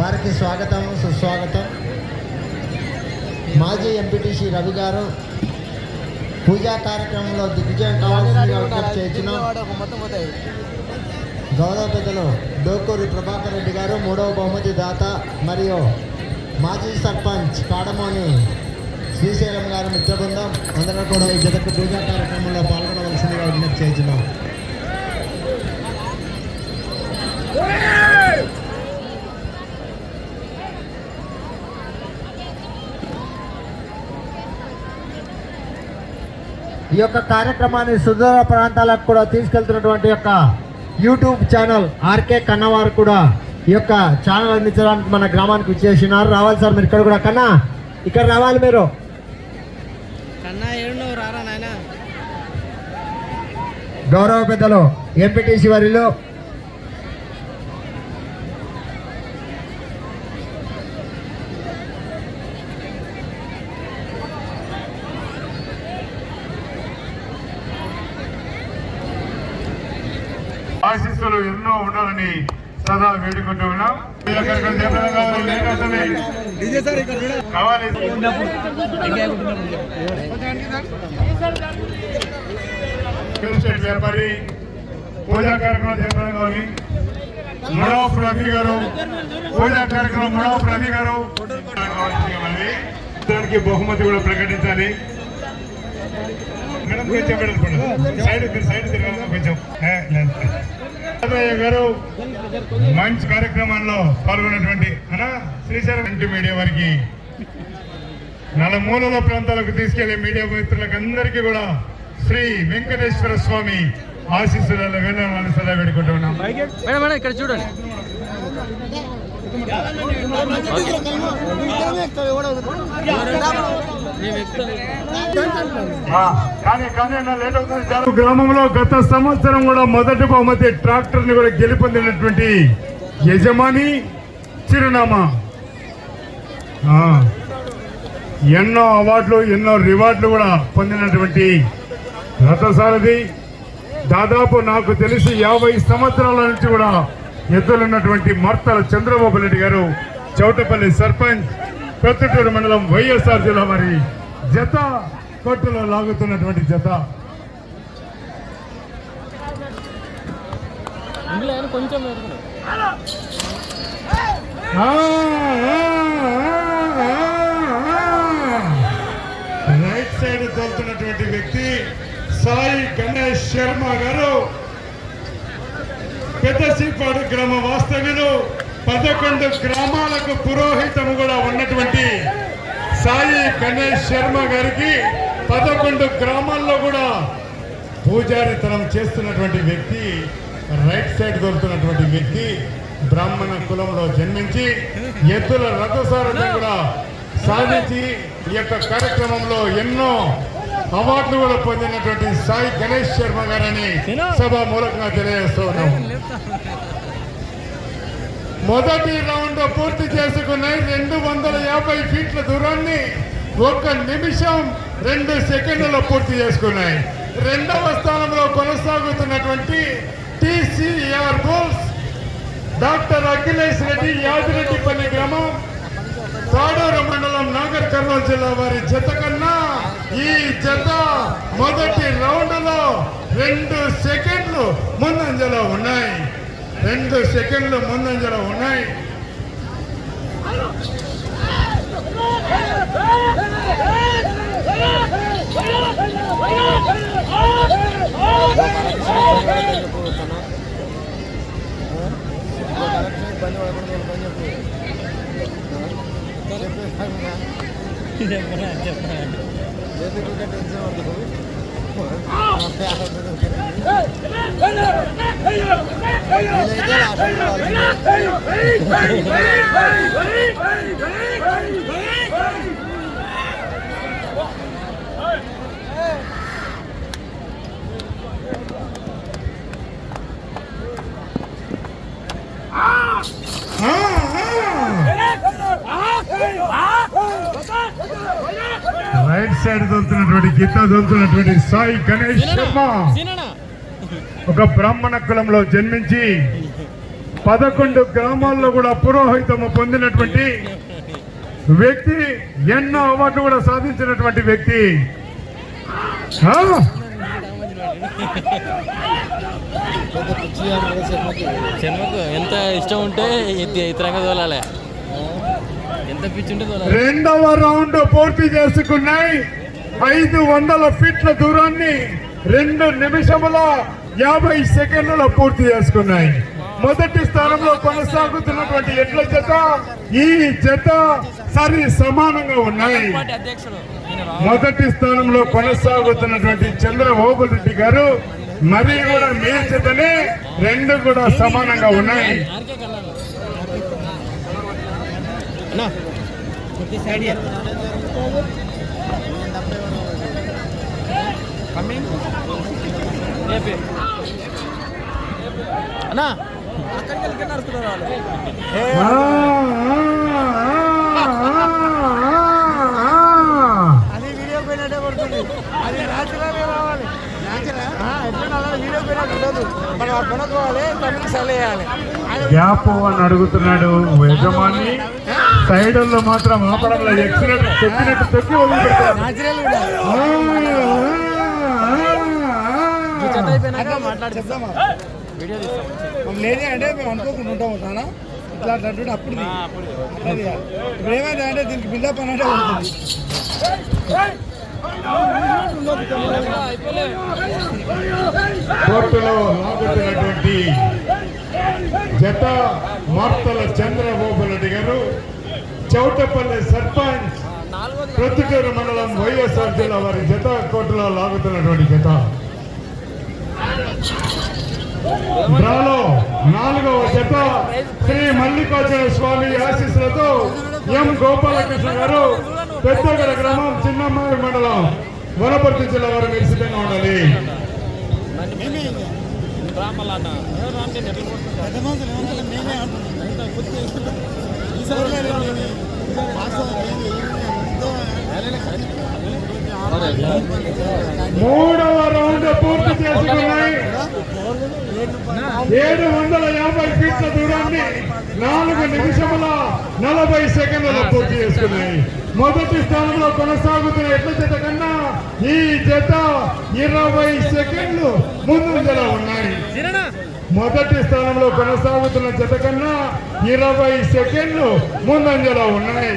వారికి స్వాగతం సుస్వాగతం. మాజీ ఎంపీటీసీ రవి గారు పూజా కార్యక్రమంలో దిగ్విజయం కావాల్సిందిగా గౌరవ పెద్దలు డోకూరి ప్రభాకర్ రెడ్డి గారు మూడవ బహుమతి దాత మరియు మాజీ సర్పంచ్ కాడమోని శ్రీశైలం గారు మిత్ర బృందం అందరూ కూడా ఈ జతకు పూజా కార్యక్రమంలో పాల్గొనవలసిందిగా విజ్ఞప్తి చేస్తున్నాం ఈ యొక్క కార్యక్రమాన్ని సుదూర ప్రాంతాలకు కూడా తీసుకెళ్తున్నటువంటి యొక్క యూట్యూబ్ ఛానల్ ఆర్కే కన్నవారు కూడా ఈ యొక్క ఛానల్ అందించడానికి మన గ్రామానికి విచ్చేసినారు. రావాలి సార్ మీరు ఇక్కడ కూడా. కన్నా ఇక్కడ రావాలి మీరు. కన్నా ఏడున్నావు రారా నాయన? గౌరవ పెద్దలు ఎంపీటీసీ వారిలో ఆశీస్సులు ఎన్నో ఉండాలని సదా వేడుకుంటూ ఉన్నాం. కావాలి, వ్యాపారి పూజా కార్యక్రమం జయప్రదం కావాలి మూడవ రవి గారు పూజా కార్యక్రమం మూడవ రవి గారు. దానికి బహుమతి కూడా ప్రకటించాలి. మేడం కొంచెం మేడం. సైడ్ సైడ్ తిరగాలి కొంచెం. లేదు. గారు మంచి కార్యక్రమాల్లో పాల్గొన్నటువంటి అనా శ్రీశైలం ఇంటి మీడియా వారికి నలుమూలల ప్రాంతాలకు తీసుకెళ్ళే మీడియా మిత్రులకు అందరికీ కూడా శ్రీ వెంకటేశ్వర స్వామి ఆశీస్సులలో వెళ్ళాలని సదా మేడం ఇక్కడ చూడండి. గ్రామంలో గత సంవత్సరం కూడా మొదటి బహుమతి ట్రాక్టర్ని కూడా గెలుపొందినటువంటి యజమాని చిరునామా. ఎన్నో అవార్డులు ఎన్నో రివార్డులు కూడా పొందినటువంటి రథసారథి. దాదాపు నాకు తెలిసి యాభై సంవత్సరాల నుంచి కూడా ఎద్దులున్నటువంటి మర్తల చంద్రబాబు నాయుడు గారు చౌటపల్లి సర్పంచ్ పెద్దటూరు మండలం వైఎస్ఆర్ జిల్లా వారి జత కొట్టులో లాగుతున్నటువంటి జత. కొంచెం. రైట్ సైడ్ తోలుతున్నటువంటి వ్యక్తి సాయి గణేష్ శర్మ గారు. పెద్దసీపాడు గ్రామ వాస్తవ్యులు. పదకొండు గ్రామాలకు పురోహితము కూడా ఉన్నటువంటి సాయి గణేష్ శర్మ గారికి పదకొండు గ్రామాల్లో కూడా పూజారితనం చేస్తున్నటువంటి వ్యక్తి రైట్ సైడ్ దొరుకుతున్నటువంటి వ్యక్తి బ్రాహ్మణ కులంలో జన్మించి ఎద్దుల రథసారథం కూడా సాధించి ఈ యొక్క కార్యక్రమంలో ఎన్నో అవార్డులు కూడా పొందినటువంటి సాయి గణేష్ శర్మ గారని సభ మూలకంగా తెలియజేస్తూ ఉన్నాం మొదటి రౌండ్ పూర్తి చేసుకున్నాయి. రెండు వందల యాభై ఫీట్ల దూరాన్ని ఒక్క నిమిషం రెండు సెకండ్లలో పూర్తి చేసుకున్నాయి. రెండవ స్థానంలో కొనసాగుతున్నటువంటి టీసీఆర్ బోల్స్. డాక్టర్ అఖిలేష్ రెడ్డి యాదిరెడ్డిపల్లి గ్రామం తాడూరు మండలం నాగర్ కర్నూలు జిల్లా వారి జత కన్నా ఈ జత మొదటి రౌండ్లో రెండు సెకండ్లు ముందంజలో ఉన్నాయి. రెండు సెకండ్లు ముందంజలో ఉన్నాయి. చెప్పరా చెప్పరా ఆ, ఆ. రైట్ సైడ్ దొరుకుతున్నటువంటి గీత దొరుకుతున్నటువంటి సాయి గణేష్ శర్మ. ఒక బ్రాహ్మణ కులంలో జన్మించి పదకొండు గ్రామాల్లో కూడా పురోహితము పొందినటువంటి వ్యక్తి ఎన్నో అవార్డులు కూడా సాధించినటువంటి వ్యక్తి. ఎంత ఇష్టం ఉంటే ఇతరంగా తోలాలి ఎంత పిచ్చి ఉంటే తోలాలి రెండవ రౌండ్ పూర్తి చేసుకున్నాయి. ఐదు వందల ఫీట్ల దూరాన్ని రెండు నిమిషముల యాభై సెకండ్లలో పూర్తి చేసుకున్నాయి. మొదటి స్థానంలో కొనసాగుతున్నటువంటి ఎడ్ల జత ఈ జత సరి సమానంగా ఉన్నాయి. మొదటి స్థానంలో కొనసాగుతున్నటువంటి చంద్రబాబు రెడ్డి గారు మరి కూడా మీ చేతనే రెండు కూడా సమానంగా ఉన్నాయి. అన్నా. అన్నా. అక్కడికి నడుస్తున్నారు. అది వీడియో పోయినట్టే పడుతుంది. అది న్యాచురల్? రావాలి గ్యాప్ అని అడుగుతున్నాడు యజమాని. సైడుల్లో మాత్రం ఆపడంలో ఎక్సినట్టు తొక్కినట్టు తొక్కి వదిలిపెడతారు. న్యాచురల్ ఉండాలి ఆ, ఆ, చెత్త ఆ. అయిపోయినాక మాట్లాడి చెప్దామా? వీడియో తీస్తాం. మనం లేని అంటే మేము అనుకోకుండా ఉంటాం ఉంటానా ఇట్లా అప్పుడు. ఇప్పుడు ఏమైంది అంటే దీనికి బిల్డప్ అన్నట్టే ఉంటుంది కోర్టులో లాగుతున్నటువంటి జత మార్తల చంద్రబాబు రెడ్డి గారు చౌటపల్లి సర్పంచ్ ప్రొద్దుటూరు మండలం వైఎస్ఆర్ జిల్లా వారి జత కోర్టులో లాగుతున్నటువంటి జత. డ్రాలో నాలుగవ జత శ్రీ మల్లికార్జున స్వామి ఆశీస్సులతో ఎం గోపాలకృష్ణ గారు పెద్దగడ గ్రామం చిన్నమ్మాయి మండలం వనపర్తి జిల్లా వారు మీరు సిద్ధంగా ఉండాలి. మూడవ రౌండ్ పూర్తి చేసుకున్నాయి. ఏడు వందల యాభై ఫీట్ల దూరాన్ని నాలుగు నిమిషముల నలభై సెకండ్లలో పూర్తి చేసుకున్నాయి. మొదటి స్థానంలో కొనసాగుతున్న ఎట్ల జత కన్నా ఈ జత ఇరవై సెకండ్లు ముందంజలో ఉన్నాయి. మొదటి స్థానంలో కొనసాగుతున్న జత కన్నా ఇరవై సెకండ్లు ముందంజలో ఉన్నాయి.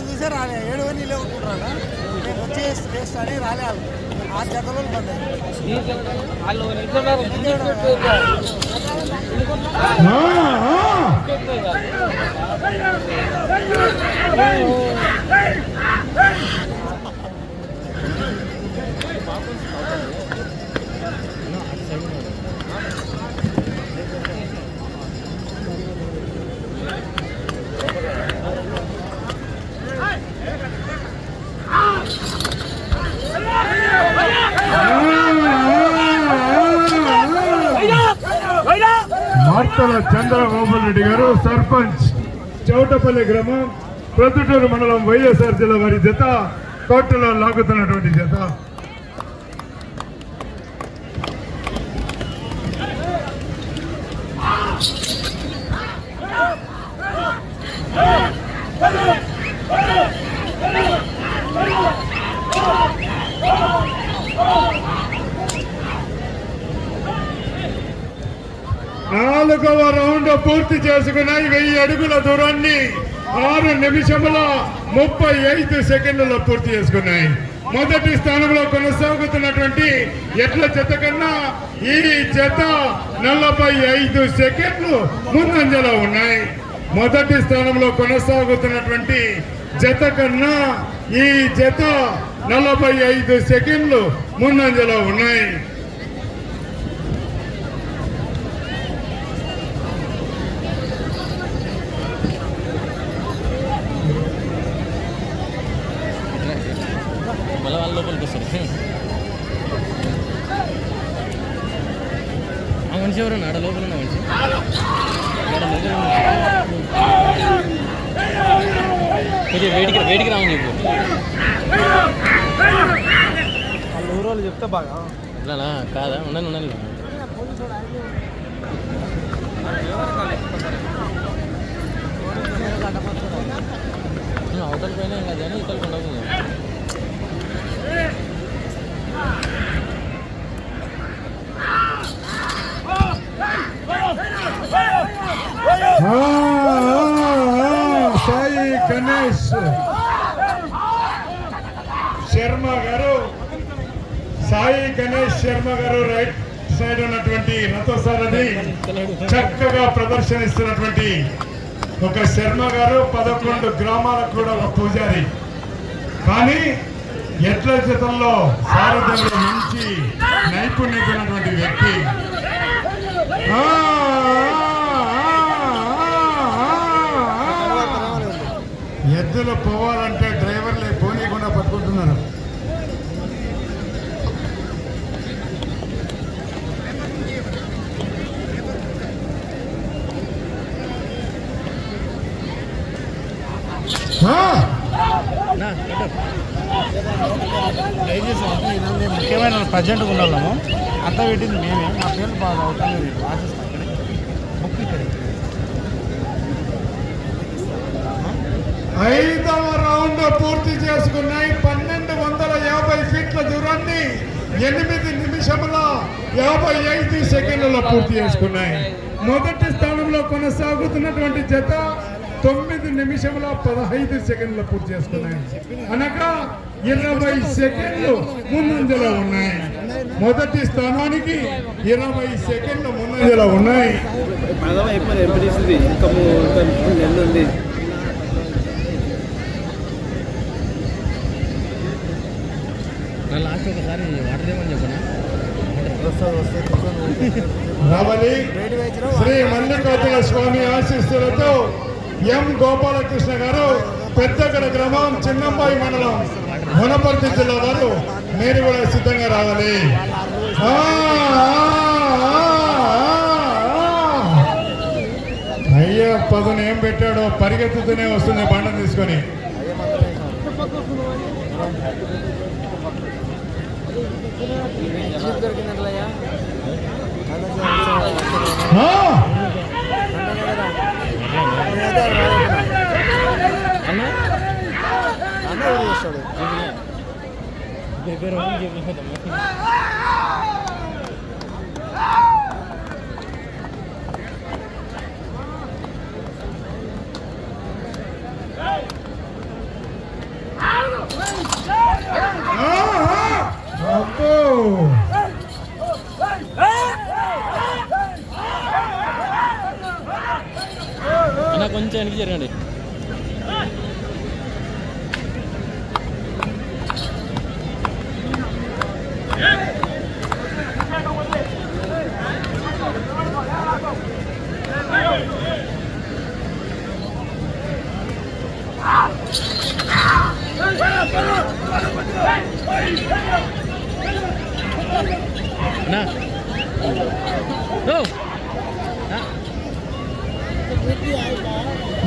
చూసే రాలే? ఏడు నేను వచ్చి అని రాలే ఆ జతలో పడ్డాయి 아, 아. ఆ, చంద్రబాబు రెడ్డి గారు సర్పంచ్ చౌటపల్లి గ్రామం ప్రొద్దుటూరు మండలం వైఎస్ఆర్ జిల్లా వారి జత కోటలో లాగుతున్నటువంటి జత. నాలుగవ రౌండ్ పూర్తి చేసుకున్నాయి వెయ్యి అడుగుల దూరాన్ని ఆరు నిమిషముల ముప్పై ఐదు సెకండ్లలో పూర్తి చేసుకున్నాయి. మొదటి స్థానంలో కొనసాగుతున్నటువంటి ఎట్ల చెత్త కన్నా ఈ చెత్త నలభై ఐదు సెకండ్లు ముందంజలో ఉన్నాయి. మొదటి స్థానంలో కొనసాగుతున్నటువంటి జత కన్నా ఈ జత నలభై ఐదు సెకండ్లు ముందంజలో ఉన్నాయి. ఊరోళ్ళు చెప్తే బాగా ఇట్లానా కాదా ఉండండి ఉండండి అవతల పైన ఏం కాదు కానీ ఇతల ఉండదు ఆ, ఆ, ఆ, సాయి గణేష్ శర్మ గారు సాయి గణేష్ శర్మ గారు రైట్ సైడ్ ఉన్నటువంటి రథసారథి చక్కగా ప్రదర్శనిస్తున్నటువంటి ఒక శర్మ గారు పదకొండు గ్రామాలకు కూడా ఒక పూజారి. కానీ ఎట్ల చేతల్లో సారథ్యంలో మంచి నైపుణ్యత ఉన్నటువంటి వ్యక్తి? ఎద్దులు పోవాలంటే డ్రైవర్లే పోనీయకుండా పట్టుకుంటున్నారు ఆ! దయచేసి ముఖ్యమైన ప్రజెంట్గా ఉండాము అంతా పెట్టింది మేమే. మా పేరు బాగా అవుతాయి రాసిస్తాం ఇక్కడ బుక్ ఇక్కడ. ఐదవ రౌండ్ పూర్తి చేసుకున్నాయి. పన్నెండు వందల యాభై ఫీట్ల దూరాన్ని ఎనిమిది నిమిషముల యాభై ఐదు సెకండ్లలో పూర్తి చేసుకున్నాయి. మొదటి స్థానంలో కొనసాగుతున్నటువంటి జత తొమ్మిది నిమిషంలో పదహైదు సెకండ్లు పూర్తి చేసుకున్నాయి. అనగా ఇరవై సెకండ్లు ముందంజలో ఉన్నాయి. మొదటి స్థానానికి ఇరవై సెకండ్లు ముందంజలో ఉన్నాయి. లాస్ట్ ఒకసారి వాటర్ చెప్పనా రావాలి శ్రీ మల్లికార్జున స్వామి ఆశీస్సులతో ఎం గోపాలకృష్ణ గారు పెద్దగడ గ్రామం చిన్నంబాయి మండలం వనపర్తి జిల్లా వారు మీరు కూడా సిద్ధంగా రావాలి. అయ్యా పదును ఏం పెట్టాడో పరిగెత్తుతూనే వస్తుంది బండం తీసుకొని. దొరికినట్లయ్యా ఆ! అన్న అన్న ఎవరు చేస్తాడు పేరు చెప్పిన ఆ, ఆ. అబ్బో అన్న కొంచెం వెనక్కి జరగండి అన్నా ఓ!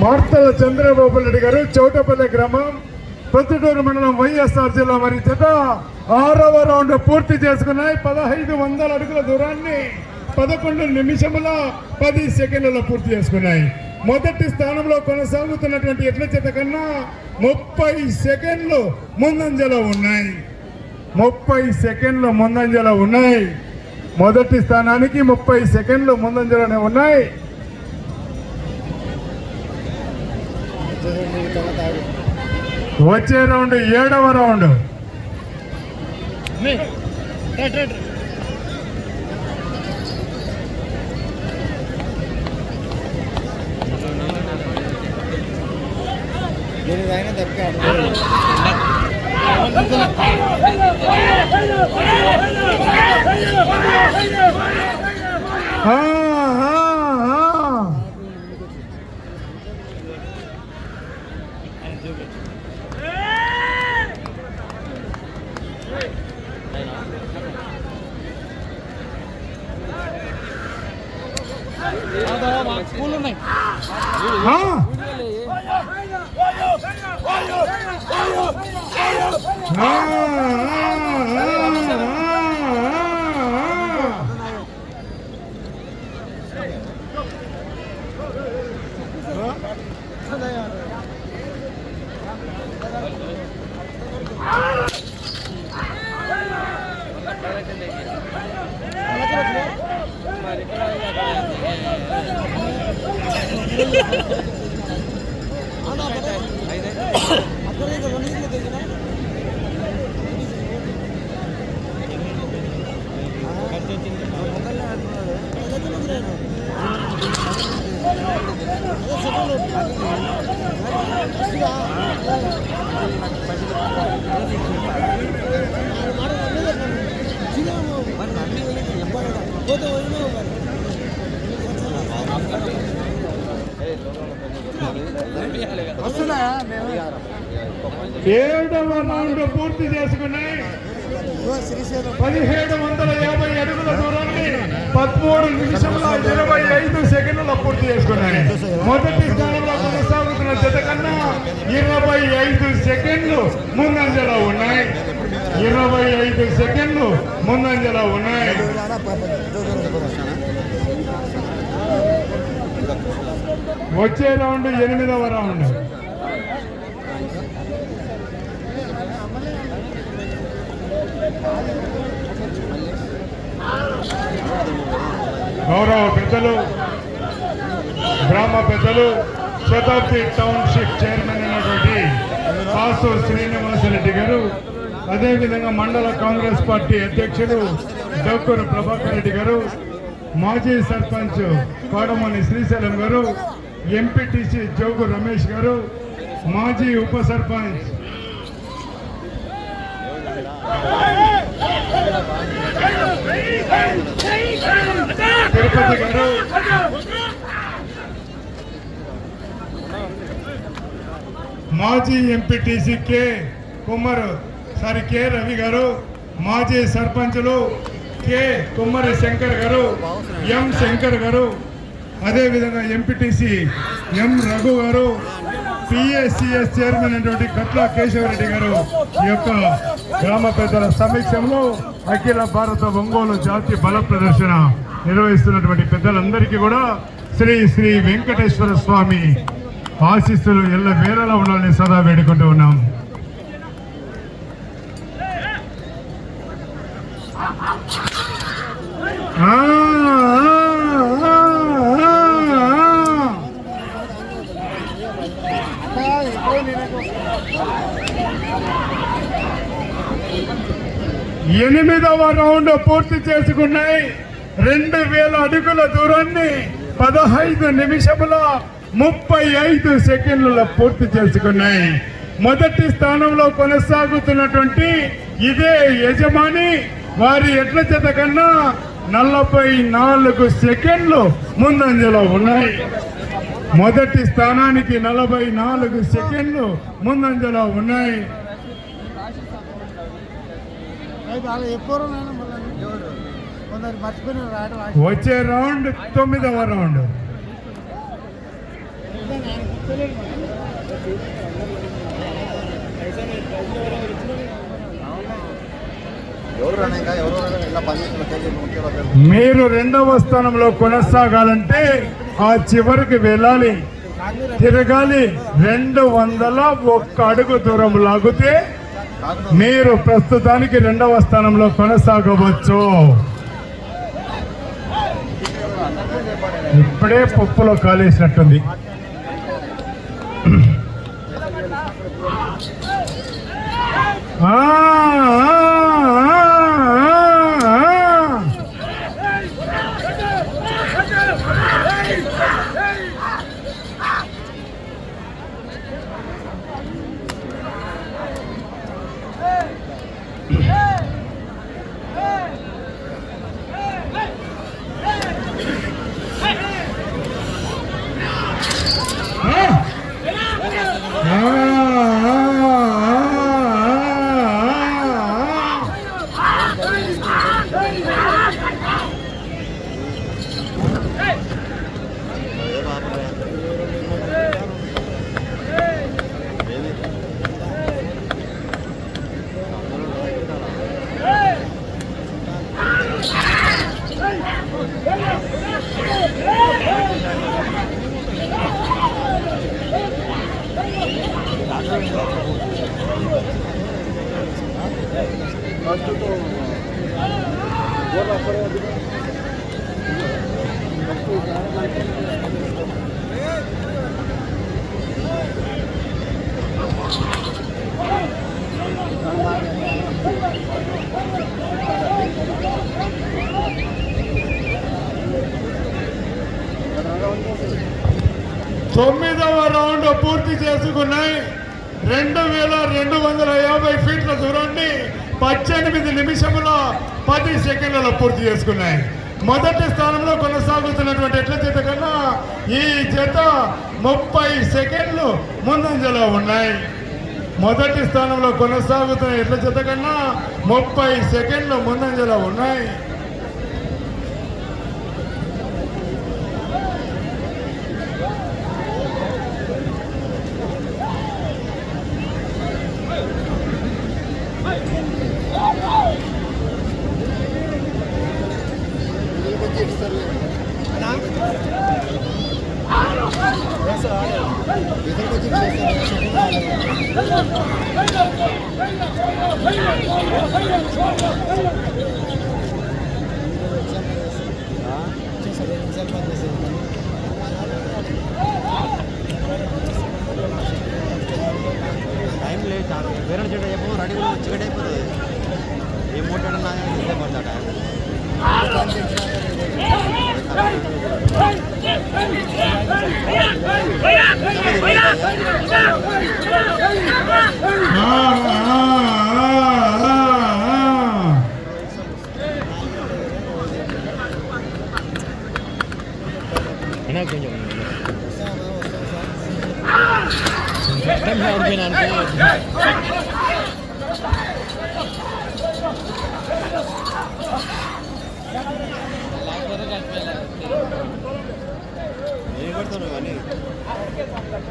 మార్తల చంద్రబాబు రెడ్డి గారు చౌటపల్లి గ్రామం ప్రొద్దుటూరు మండలం వైఎస్ఆర్ జిల్లా మరి చెట ఆరవ రౌండ్ పూర్తి చేసుకున్నాయి. పదహైదు వందల అడుగుల దూరాన్ని పదకొండు నిమిషముల పది సెకండ్లలో పూర్తి చేసుకున్నాయి. మొదటి స్థానంలో కొనసాగుతున్నటువంటి ఎట్ల చేత కన్నా ముప్పై సెకండ్లు ముందంజలో ఉన్నాయి. ముప్పై సెకండ్లు ముందంజలో ఉన్నాయి. మొదటి స్థానానికి ముప్పై సెకండ్లు ముందంజలోనే ఉన్నాయి. వచ్చే రౌండ్ ఏడవ రౌండ్ ఆ. పూలు ఉన్నాయి ఆ. వీడియోలే. ఆ, ఆ, ఆ, ఆ. వస్తున్నాయా మేము ఏడవ రౌండ్ పూర్తి చేసుకున్నాయి పదిహేడు వందల యాభై అడుగుల దూరాన్ని పదమూడు నిమిషముల ఇరవై ఐదు సెకండ్ల పూర్తి చేసుకున్నాయి. మొదటి స్థానంలో కొనసాగుతున్న జత కన్నా ఇరవై ఐదు సెకండ్లు ముందంజలో ఉన్నాయి. ఇరవై ఐదు సెకండ్లు ముందంజల ఉన్నాయి. వచ్చే రౌండ్ ఎనిమిదవ రౌండ్. గౌరవ పెద్దలు గ్రామ పెద్దలు శతాబ్ది టౌన్షిప్ చైర్మన్ అయినటువంటి కాసు శ్రీనివాసరెడ్డి గారు అదేవిధంగా మండల కాంగ్రెస్ పార్టీ అధ్యక్షుడు డొక్కూరు ప్రభాకర్ రెడ్డి గారు మాజీ సర్పంచ్ కోడమని శ్రీశైలం గారు ఎంపీటీసీ జోగు రమేష్ గారు మాజీ ఉప సర్పంచ్. తిరుపతి గారు. మాజీ MPTC K. Kumar sir K Ravi గారు మాజీ సర్పంచులు కె కుమ్మరి శంకర్ గారు ఎం శంకర్ గారు అదేవిధంగా ఎంపీటీసీ ఎం రఘు గారు పిఎస్సిఎస్ చైర్మన్ అయినటువంటి కట్ల కేశవరెడ్డి గారు ఈ యొక్క గ్రామ పెద్దల సమీక్షంలో అఖిల భారత ఒంగోలు జాతి బల ప్రదర్శన నిర్వహిస్తున్నటువంటి పెద్దలందరికీ కూడా శ్రీ శ్రీ వెంకటేశ్వర స్వామి ఆశీస్సులు ఎల్ల వేళలా ఉండాలని సదా వేడుకుంటూ ఉన్నాం ఆ, ఆ, ఆ, ఆ, ఆ. ఎనిమిదవ రౌండ్ పూర్తి చేసుకున్నాయి. రెండు వేల అడుగుల దూరాన్ని పదహైదు నిమిషముల ముప్పై ఐదు సెకండ్లలో పూర్తి చేసుకున్నాయి. మొదటి స్థానంలో కొనసాగుతున్నటువంటి ఇదే యజమాని వారి ఎడ్ల చేత కన్నా నలభై నాలుగు సెకండ్లు ముందంజలో ఉన్నాయి. మొదటి స్థానానికి నలభై నాలుగు సెకండ్లు ముందంజలో ఉన్నాయి. ఎప్పుడు వచ్చే రౌండ్ తొమ్మిదవ రౌండ్. మీరు రెండవ స్థానంలో కొనసాగాలంటే ఆ చివరికి వెళ్ళాలి. తిరగాలి. రెండు వందల ఒక్క అడుగు దూరం లాగితే మీరు ప్రస్తుతానికి రెండవ స్థానంలో కొనసాగవచ్చు. ఇప్పుడే పప్పులో కాలేసినట్టుంది. ఆ, ఆ, ఆ. ఆ, ఆ, ఆ, ఆ, ఆ. తొమ్మిదవ రౌండ్ పూర్తి చేసుకున్నాయి. రెండు వేల రెండు వందల యాభై ఫీట్ల దూరాన్ని పద్దెనిమిది నిమిషంలో పది సెకండ్లలో పూర్తి చేసుకున్నాయి. మొదటి స్థానంలో కొనసాగుతున్నటువంటి ఎట్ల జత కన్నా ఈ జత ముప్పై సెకండ్లు ముందంజలో ఉన్నాయి. మొదటి స్థానంలో కొనసాగుతున్న ఎట్ల జత కన్నా ముప్పై సెకండ్లు ముందంజలో ఉన్నాయి. టైం లేట్ వేరే చెట్టు చెప్పు రెడీ చికెట్ అయిపోతుంది ఏ మూట ఇదే పడతా టైం ఆ, ఆ, ఆ, ఆ.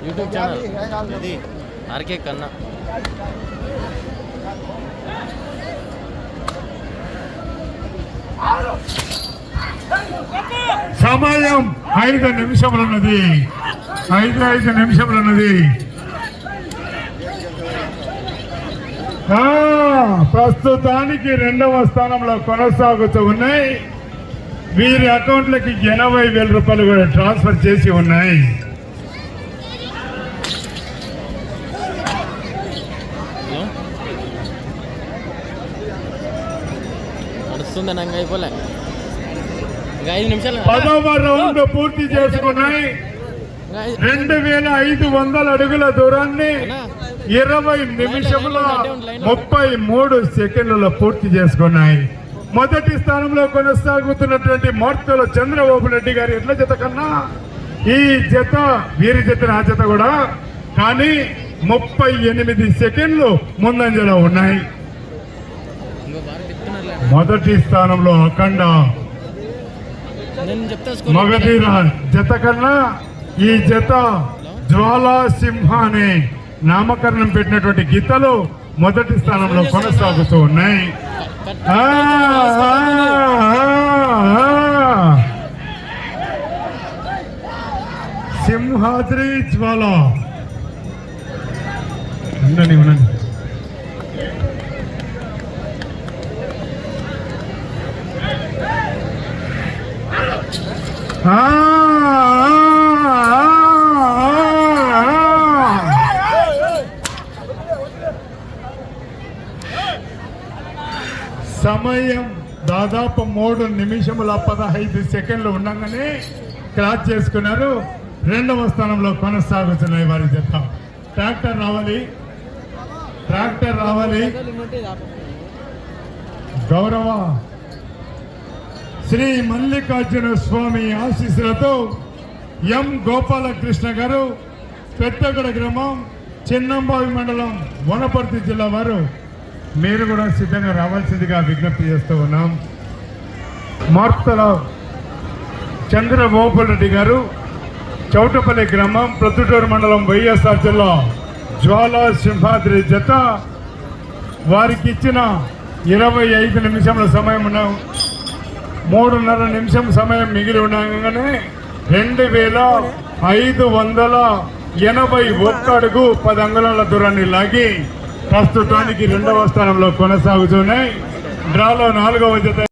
YouTube channel. ఇది ఆర్కే కన్నా. సమయం ఐదు నిమిషములున్నది. ఐదు ఐదు నిమిషములున్నది. ప్రస్తుతానికి రెండవ స్థానంలో కొనసాగుతూ ఉన్నాయి. వీరి అకౌంట్లకి ఎనభై వేల రూపాయలు కూడా ట్రాన్స్ఫర్ చేసి ఉన్నాయి. నిమిషాలు పదవ రౌండ్ పూర్తి చేసుకున్నాయి. రెండు వేల ఐదు వందల అడుగుల దూరాన్ని ఇరవై నిమిషముల ముప్పై మూడు సెకండ్లలో పూర్తి చేసుకున్నాయి. మొదటి స్థానంలో కొనసాగుతున్నటువంటి మార్తల చంద్రబాబు రెడ్డి గారి ఎట్ల జత కన్నా ఈ జత వీరి జత నా జత కూడా. కానీ ముప్పై ఎనిమిది సెకండ్లు ముందంజలో ఉన్నాయి. మొదటి స్థానంలో అఖండ మొదటి జత కన్నా ఈ జత జ్వాలా సింహ అనే నామకరణం పెట్టినటువంటి గీతలు మొదటి స్థానంలో కొనసాగుతూ ఉన్నాయి. సింహాద్రి జ్వాల. ఉండండి ఉండండి. ఆ, ఆ. సమయం దాదాపు మూడు నిమిషముల పదహైదు సెకండ్లు ఉండగానే క్రాచ్ చేసుకున్నారు. రెండవ స్థానంలో కొనసాగుతున్నాయి వారి జత ట్రాక్టర్ రావాలి. ట్రాక్టర్ రావాలి. గౌరవ శ్రీ మల్లికార్జున స్వామి ఆశీస్సులతో ఎం గోపాలకృష్ణ గారు పెద్దగడ గ్రామం చిన్నంబావి మండలం వనపర్తి జిల్లా వారు మీరు కూడా సిద్ధంగా రావాల్సిందిగా విజ్ఞప్తి చేస్తూ ఉన్నాం. మార్తల చంద్రమోహన్ రెడ్డి గారు చౌటపల్లి గ్రామం ప్రొద్దుటూరు మండలం వైఎస్ఆర్ జిల్లా జ్వాల సింహాద్రి జత వారికి ఇచ్చిన ఇరవై ఐదు నిమిషముల సమయం ఉన్న మూడున్నర నిమిషం సమయం మిగిలి ఉండగానే రెండు వేల ఐదు వందల ఎనభై ఒక్క అడుగు పది అంగుళాల దూరాన్ని లాగి ప్రస్తుతానికి రెండవ స్థానంలో కొనసాగుతున్నాయి డ్రాలో నాలుగవ జత